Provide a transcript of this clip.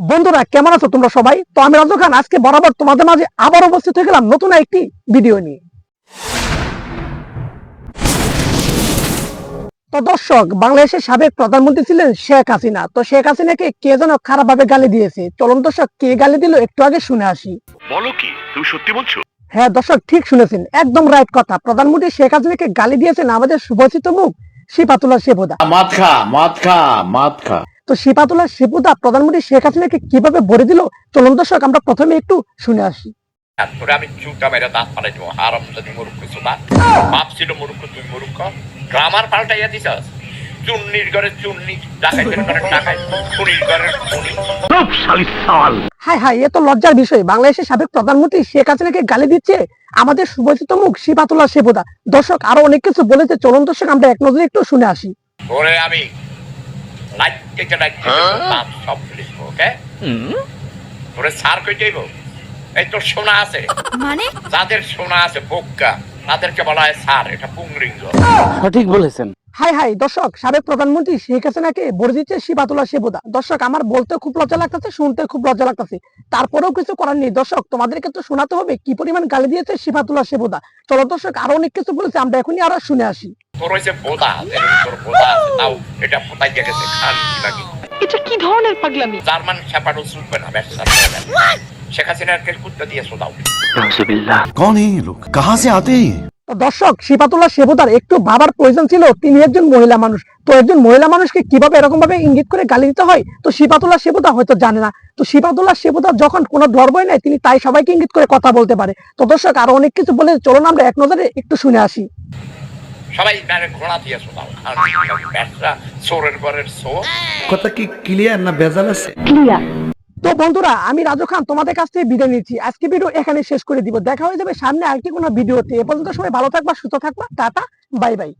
বন্ধুরা কেমন আছো তোমরা সবাই? তো আমি রাজু খান আজকে বরাবর তোমাদের মাঝে আবার উপস্থিত হয়ে গেলাম নতুন একটি ভিডিও নিয়ে। তো দর্শক বাংলাদেশের সাবেক প্রধানমন্ত্রী ছিলেন শেখ হাসিনা। তো শেখ হাসিনাকে কে যেন খারাপ ভাবে গালি দিয়েছে? চলন দর্শক কে গালি দিল একটু আগে শুনে আসি। বলো কি তুমি সত্যি বলছো? হ্যাঁ দর্শক ঠিক শুনেছেন একদম রাইট কথা। প্রধানমন্ত্রী শেখ হাসিনাকে গালি দিয়েছেন আমাদের সুপরিচিত মুখ শিপাতুল্লাহ শেবুদা মদ খা মদ খা মদ খা তো শিপাতুল্লাহ শেবুদা প্রধানমন্ত্রী শেখ হাসিনাকে কীভাবে ভরে দিল? চলন দর্শক আমরা প্রথমে একটু শুনে আসি। তোরে আমি চুটা মেরে দাঁত ফালাই দেবো হারাম যদি মুরুক্ষ সুদা বাপ ছিল মুরুক্ষ তুই মুরুক্ষ গ্রামার পাল্টাইয়া দিছাস চুন্নির ঘরে চুন্নি ডাকাইতের ঘরে ডাকাই খুনির ঘরে খুনি। হাই হাই এ তো লজ্জার বিষয়। বাংলাদেশের সাবেক প্রধানমন্ত্রী শেখ হাসিনাকে গালি দিচ্ছে আমাদের সুপরিচিত মুখ শিপাতুল্লাহ শেবুদা। দর্শক আরও অনেক কিছু বলেছে। চলন দর্শক আমরা এক নজরে একটু শুনে আসি। আমি লাইট কেটে লাইট দাঁত সব লিখব ওকে? তোরে সার কই যাইব এই তোর সোনা আছে। মানে? যাদের সোনা আছে বোকা তাদেরকে বলা হয় সার এটা পুংরিঙ্গ। সঠিক বলেছেন। হাই হাই দর্শক সাবেক প্রধানমন্ত্রী শেখ হাসিনাকে শেবুদা দর্শক আমার বলতে খুব লজ্জা লাগতেছে শুনতে খুব লজ্জা লাগতেছে। তারপরেও কিছু করার নেই। দর্শক তোমাদেরকে তো শোনাতে হবে কি পরিমাণ গালি দিয়েছে শিপাতুল্লাহ শেবুদা চলো দর্শক আরও অনেক কিছু বলেছে আমরা এখনই আরও শুনে আসি। তোর ওই যে বোদা দর্শক শিপাতুল্লাহ শেবুদার একটু ভাবার প্রয়োজন ছিল তিনি একজন মহিলা মানুষ। তো একজন মহিলা মানুষকে কীভাবে এরকম ভাবে ইঙ্গিত করে গালি দিতে হয়? তো শিপাতুল্লাহ শেবুদা হয়তো জানে না। তো শিপাতুল্লাহ শেবুদার যখন কোনো ধর্মই নাই তিনি তাই সবাইকে ইঙ্গিত করে কথা বলতে পারে। তো দর্শক আরও অনেক কিছু বলে চলুন আমরা এক নজরে একটু শুনে আসি। সবাই মানে ঘোড়া দিয়ে শোনাও। চোরের ঘরের চোর। কথা কি ক্লিয়ার না বেজাল আছে? তো বন্ধুরা আমি রাজু খান তোমাদের কাছ থেকে বিদায় নিচ্ছি। আজকে ভিডিও এখানে শেষ করে দিব। দেখা হয়ে যাবে সামনে আরেকটি কোনো ভিডিওতে এ পর্যন্ত সবাই ভালো থাকবা সুস্থ থাকবা। Tata bye bye.